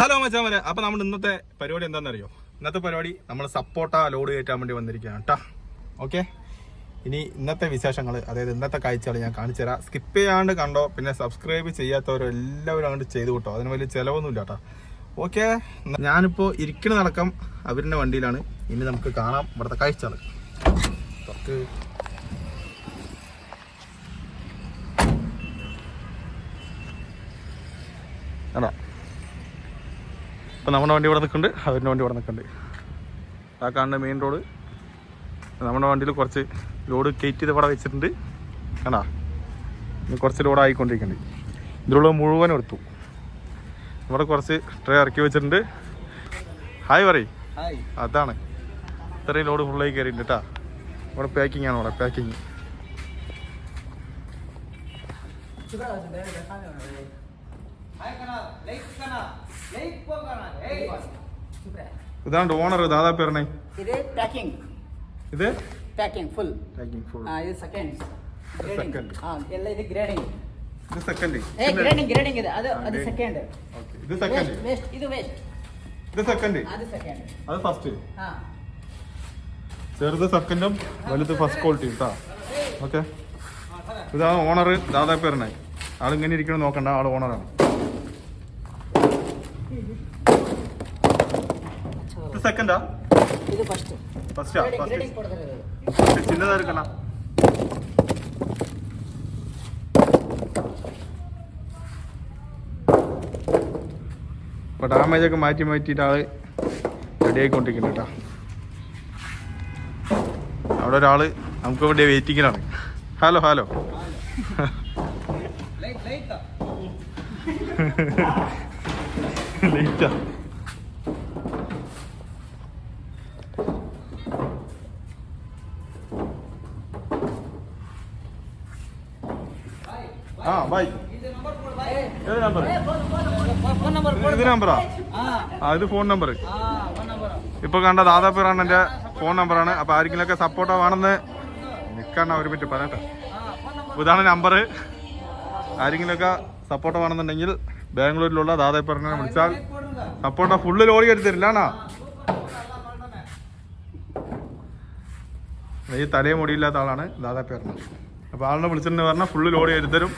Hello മച്ചാമരെ അപ്പൊ നമ്മൾ ഇന്നത്തെ പരിപാടി എന്താണെന്നറിയോ? ഇന്നത്തെ പരിപാടി നമ്മൾ സപ്പോർട്ട ലോഡ് കയറ്റാൻ വേണ്ടി വന്നിരിക്കുകയാണ് കേട്ടാ ഓക്കെ ഇനി ഇന്നത്തെ വിശേഷങ്ങൾ അതായത് ഇന്നത്തെ കാഴ്ചകൾ ഞാൻ കാണിച്ചു തരാം. സ്കിപ്പ് ചെയ്യാണ്ട് കണ്ടോ പിന്നെ സബ്സ്ക്രൈബ് ചെയ്യാത്തവരും എല്ലാവരും അങ്ങോട്ട് ചെയ്തു കിട്ടോ. അതിന് വലിയ ചിലവൊന്നുമില്ല കേട്ടോ ഓക്കെ ഞാനിപ്പോൾ ഇരിക്കണ നടക്കം അവരുടെ വണ്ടിയിലാണ്. ഇനി നമുക്ക് കാണാം ഇവിടുത്തെ കാഴ്ചകൾ തുറക്ക്. ആണോ? ഇപ്പം നമ്മുടെ വണ്ടി ഇവിടെ നിൽക്കുന്നുണ്ട് അവരുടെ വണ്ടി ഇവിടെ നിൽക്കുന്നുണ്ട്. ആ കാണുന്ന മെയിൻ റോഡ് നമ്മുടെ വണ്ടിയിൽ കുറച്ച് ലോഡ് കയറ്റി ഇത് ഇവിടെ വെച്ചിട്ടുണ്ട്. കണ്ടാ? ഇനി കുറച്ച് ലോഡ് ആയിക്കൊണ്ടിരിക്കുന്നുണ്ട്. ഇതിലുള്ള മുഴുവൻ എടുത്തു. ഇവിടെ കുറച്ച് ട്രേ ഇറക്കി വെച്ചിട്ടുണ്ട്. ഹായ് പറയും അതാണ്. ഇത്രയും ലോഡ് ഫുള്ളായി കയറിയിട്ടുണ്ട് കേട്ടാ ഇവിടെ പാക്കിംഗ് ആണ് ഇവിടെ പാക്കിങ് ഇതാണ് ഓണർ ദാദാ പേരണേ ഇത് പാക്കിംഗ് ഇത്? പാക്കിംഗ് ഫുൾ പാക്കിംഗ് ഫുൾ ആ ഇത് സെക്കൻഡ് സെക്കൻഡ് ആ എല്ല ഇത് ഗ്രേഡിംഗ് ഇത് സെക്കൻഡ് ഏ ഗ്രേഡിംഗ് ഗ്രേഡിംഗ് ഇത്. അത് അത് സെക്കൻഡ് ഓക്കേ ഇത് സെക്കൻഡ് വേസ്റ്റ് ഇത് വേസ്റ്റ് ഇത് സെക്കൻഡ് അത് സെക്കൻഡ് അത് ഫസ്റ്റ് ആ. ചെറുത് സെക്കൻഡും വലുത് ഫസ്റ്റ് ക്വാളിറ്റി കേട്ടോ ഓക്കെ ഇതാണ് ഓണർ ദാദാ പേരണേ ആളിങ്ങനെ ഇരിക്കണം നോക്കണ്ട ആൾ ഓണറാണ് ഇത് സെക്കൻഡാ ಇದು ಫಸ್ಟ್ ഫസ്റ്റാ ಗ್ರೇಡಿಂಗ್ ഫസ്റ്റ് ಕೊಡ್ತಾರೆ ചിന്നതാ എടുക്കണ ഇപ്പൊ ഡാമേജ് ഒക്കെ മാറ്റി മാറ്റിയിട്ട് ആള് റെഡി ആയിക്കൊണ്ടിരിക്കുന്നു കേട്ടോ അവിടെ ഒരാള് നമുക്ക് വേണ്ടി വെയിറ്റിങ്ങിലാണ് ഹലോ ഹലോ പറ്റ ആ ബൈ ഏത് നമ്പർ ഇത് നമ്പറാ ആ? ഇത് ഫോൺ നമ്പർ ഇപ്പൊ കണ്ട ദാദാപ്പിറാണ് എന്റെ ഫോൺ നമ്പറാണ് അപ്പൊ ആരെങ്കിലൊക്കെ സപ്പോർട്ട് ആണെന്ന് നിൽക്കണ്ട ഒരു മിനിറ്റ് പറയട്ടെ. ഇതാണ് നമ്പർ ആരെങ്കിലും ഒക്കെ സപ്പോർട്ടോ ആണെന്നുണ്ടെങ്കിൽ ബാംഗ്ലൂരിലുള്ള ദാദാപ്പറിനെ വിളിച്ചാൽ സപ്പോർട്ട ഫുള്ള് ലോറി എടുത്തില്ലാണാ ഈ തലേ മുടിയില്ലാത്ത ആളാണ് ദാദാപ്പേറിന് അപ്പോൾ ആളിനെ വിളിച്ചിട്ടുണ്ട് പറഞ്ഞാൽ ഫുള്ള് ലോറി എടുത്തരും.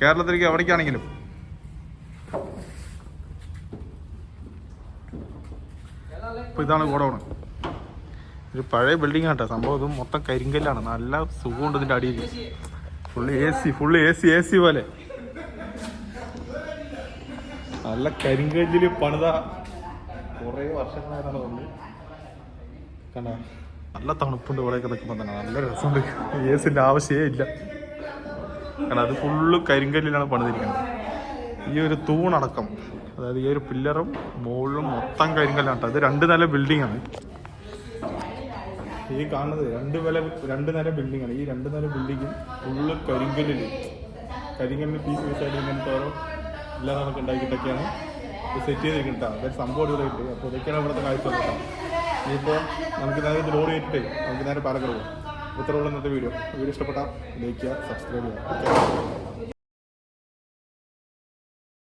കേരളത്തിലേക്ക് എവിടേക്കാണെങ്കിലും. അപ്പോൾ ഇതാണ് ഗോഡൗണ്. ഒരു പഴയ ബിൽഡിംഗ് ആട്ടെ സംഭവം ഇത് മൊത്തം കരിങ്കല്ലാണ്. നല്ല സുഖമുണ്ട് ഇതിന്റെ അടിയിൽ full A C full A C A C പോലെ. നല്ല കരിങ്കല്ലിൽ പണിത കുറേ വർഷങ്ങളായതാണ് തോന്നുന്നത് കണ്ട? നല്ല തണുപ്പുണ്ട് ഇവിടെയൊക്കെ നിൽക്കുമ്പോൾ തന്നെ. നല്ല രസമുണ്ട്. എ സിന്റെ ആവശ്യമേ ഇല്ല. കാരണം അത് ഫുള്ള് കരിങ്കല്ലിലാണ് പണിതിരിക്കുന്നത്. ഈ ഒരു തൂണടക്കം അതായത് ഈ ഒരു പില്ലറും മുകളിലും മൊത്തം കരിങ്കല്ലാണ് അത് രണ്ട് നില ബിൽഡിംഗ് ആണ് ഈ കാണുന്നത് രണ്ട് വില രണ്ട് നില ബിൽഡിംഗ് ആണ് ഈ രണ്ട് നില ബിൽഡിങ്ങും ഫുള്ള് കരിങ്കല്ലിൽ കരിങ്കല്ലിന് പീസ് പീസായിട്ട് ഇങ്ങനത്തെ ഓരോ എല്ലാ നമുക്ക് ഉണ്ടാക്കിയിട്ടൊക്കെയാണ് സെറ്റ് ചെയ്തിരിക്കുന്നത് അതായത് സംഭവം ഉണ്ട് അപ്പോൾ ഇതൊക്കെയാണ് ഇവിടുത്തെ കാഴ്ച കേട്ടോ. ഇനിയിപ്പോൾ നമുക്ക് നേരെ ലോഡ് ചെയ്തിട്ട് നമുക്ക് നേരെ പാലക്കാട് പോകാം ഇത്രയുള്ള ഇന്നത്തെ വീഡിയോ. വീഡിയോ ഇഷ്ടപ്പെട്ടാൽ ലൈക്ക് ചെയ്യുക സബ്സ്ക്രൈബ് ചെയ്യുക.